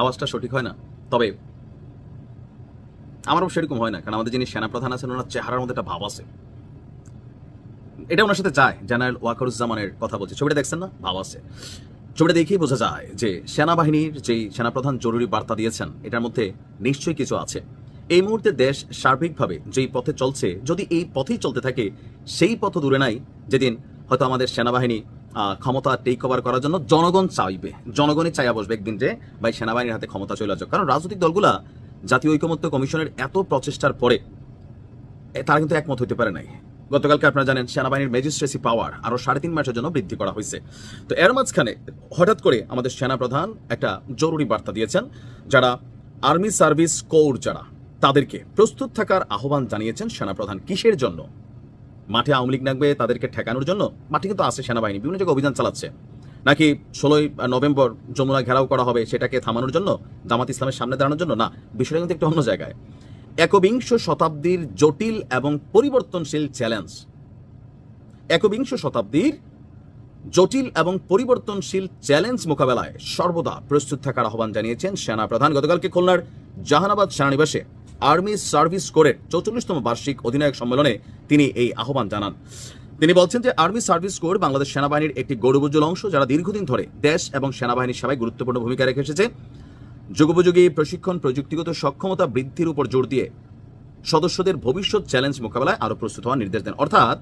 আওয়াজটা সঠিক হয় না। তবে আমারও সেরকম হয় না, কারণ আমাদের যিনি সেনাপ্রধান আছেন, ওনার চেহারার মধ্যে একটা ভাব আছে। এটা ওনার সাথে যায়, জেনারেল ওয়াকারুজ্জামানের কথা বলছি। ছবিটা দেখছেন না? ভাব আছে। ছবিটা দেখেই বোঝা যায় যে সেনাবাহিনীর যেই সেনাপ্রধান জরুরি বার্তা দিয়েছেন, এটার মধ্যে নিশ্চয়ই কিছু আছে। এই মুহূর্তে দেশ সার্বিকভাবে যেই পথে চলছে, যদি এই পথেই চলতে থাকে, সেই পথ দূরে নাই, যেদিন হয়তো আমাদের সেনাবাহিনী ক্ষমতা টেক ওভার করার জন্য জনগণ চাইবে। জনগণই চাইয়া বসবে একদিন যে, ভাই, সেনাবাহিনীর হাতে ক্ষমতা চলে যাক কারণ রাজনৈতিক দলগুলা জাতীয় ঐকমত্য কমিশনের এত প্রচেষ্টার পরে তারা কিন্তু একমত হতে পারে নাই। গতকালকে আপনারা জানেন, সেনাবাহিনীর ম্যাজিস্ট্রেসি পাওয়ার আরও সাড়ে তিন মাসের জন্য বৃদ্ধি করা হয়েছে তো এর মাঝখানে হঠাৎ করে আমাদের সেনাপ্রধান একটা জরুরি বার্তা দিয়েছেন, যারা আর্মি সার্ভিস কোর যারা, তাদেরকে প্রস্তুত থাকার আহ্বান জানিয়েছেন সেনাপ্রধান। কিসের জন্য? মাঠে আওয়ামী লীগ নাকবে, তাদেরকে ঠেকানোর জন্য মাঠে কিন্তু আছে সেনাবাহিনী, বিভিন্ন জায়গায় অভিযান চালাচ্ছে। নাকি ষোলোই নভেম্বর যমুনা ঘেরাও করা হবে সেটাকে থামানোর জন্য, জামাত ইসলামের সামনে দাঁড়ানোর জন্য? না, বিষয়টা কিন্তু একটু অন্য জায়গায়। একবিংশ শতাব্দীর জটিল এবং পরিবর্তনশীল চ্যালেঞ্জ একবিংশ শতাব্দীর জটিল এবং পরিবর্তনশীল চ্যালেঞ্জ মোকাবেলায় সর্বদা প্রস্তুত থাকার আহ্বান জানিয়েছেন সেনা প্রধান গতকালকে খুলনার জাহানাবাদ সেনানিবাসে। আর্মি সার্ভিস কোরের চৌচল্লিশতম বার্ষিক অধিনায়ক সম্মেলনে তিনি এই আহ্বান জানান। তিনি বলছেন যে, আর্মি সার্ভিস কোর বাংলাদেশ সেনাবাহিনীর একটি গৌরবোজ্জ্বল অংশ যারা দীর্ঘদিন ধরে দেশ এবং সেনাবাহিনীর সেবায় গুরুত্বপূর্ণ ভূমিকা রেখে এসেছে যুগোপযোগী প্রশিক্ষণ, প্রযুক্তিগত সক্ষমতা বৃদ্ধির উপর জোর দিয়ে সদস্যদের ভবিষ্যৎ চ্যালেঞ্জ মোকাবেলায় আরও প্রস্তুত হওয়ার নির্দেশ দেন। অর্থাৎ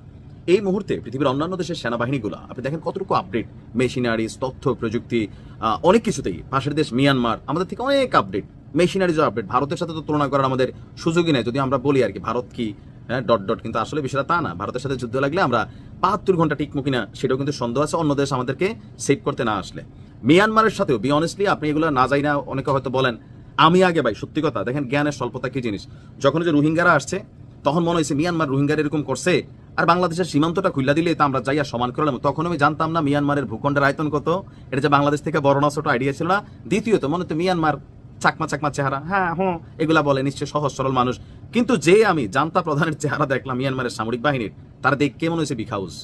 এই মুহূর্তে পৃথিবীর অন্যান্য দেশের সেনাবাহিনীগুলো, আপনি দেখেন কতটুকু আপডেট মেশিনারিজ তথ্য, প্রযুক্তি অনেক কিছুতেই। পাশের দেশ মিয়ানমার, আমাদের থেকে অনেক আপডেট মেশিনারিজও আপডেট ভারতের সাথে তো তুলনা করার আমাদের সুযোগই নেই। যদি আমরা বলি আর কি, ভারত কি হ্যাঁ ডট ডট, কিন্তু আসলে বিষয়টা তা না। ভারতের সাথে যুদ্ধ লাগলে আমরা বাহাত্তর ঘণ্টা টিকমো কিনা, সেটাও কিন্তু সন্দেহ আছে। অন্য দেশ আমাদেরকে সেভ করতে না আসলে। মিয়ানমারের সাথেও বি অনেস্টলি আপনি এগুলো না যাই না, অনেকে হয়তো বলেন, আমি আগে ভাই, সত্যি কথা, দেখেন জ্ঞানের স্বল্পতা কি জিনিস? যখন যে রোহিঙ্গারা আসছে, তখন মনে হয়েছে মিয়ানমার রোহিঙ্গার এরকম করছে, আর বাংলাদেশের সীমান্তটা খুললা দিলে তা আমরা যাইয়া সমান করলাম তখন আমি জানতাম না মিয়ানমারের ভূখণ্ডের আয়তন কত, এটা যে বাংলাদেশ থেকে বড় না ছোট আইডিয়া ছিল না। দ্বিতীয়ত, মনে তো মিয়ানমার চাকমা চাকমা চেহারা। হ্যাঁ হ্যাঁ এগুলা বলে, নিশ্চয় সহজ সরল মানুষ। কিন্তু যে আমি জান্তা প্রধানের চেহারা দেখলাম মিয়ানমারের সামরিক বাহিনীর, তারা দেখ কেমন হয়েছে বিখাউস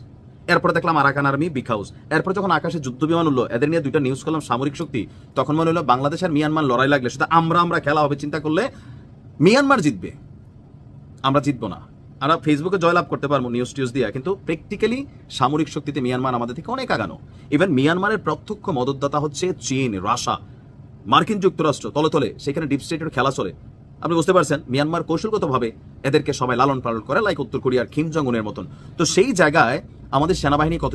এরপরে দেখলাম আরাকান আর্মি বিগ হাউস এরপর যখন আকাশে যুদ্ধ বিমান উঠল এদের নিয়ে দুইটা নিউজ করলাম সামরিক শক্তি, তখন মনে হলো বাংলাদেশ আর মিয়ানমার লড়াই লাগলে সেটা আমরা আমরা খেলা হবে, চিন্তা করলে মিয়ানমার জিতবে। আমরা জিতবো না। আমরা ফেসবুকে জয়লাভ করতে পারব নিউজ টিউজ দিয়ে, কিন্তু প্র্যাকটিক্যালি সামরিক শক্তিতে মিয়ানমার আমাদের থেকে অনেক আগানো। ইভেন মিয়ানমারের প্রত্যক্ষ মদতদাতা হচ্ছে চীন, রাশা। মার্কিন যুক্তরাষ্ট্র তলে তলে সেখানে ডিপ স্টেটের খেলা চলে। আপনি বুঝতে পারছেন, মিয়ানমার কৌশলগতভাবে এদেরকে সবাই লালন পালন করে লাইক উত্তর কোরিয়ার খিম জঙ্গনের মতন। তো সেই জায়গায় আমাদের সেনাবাহিনী কত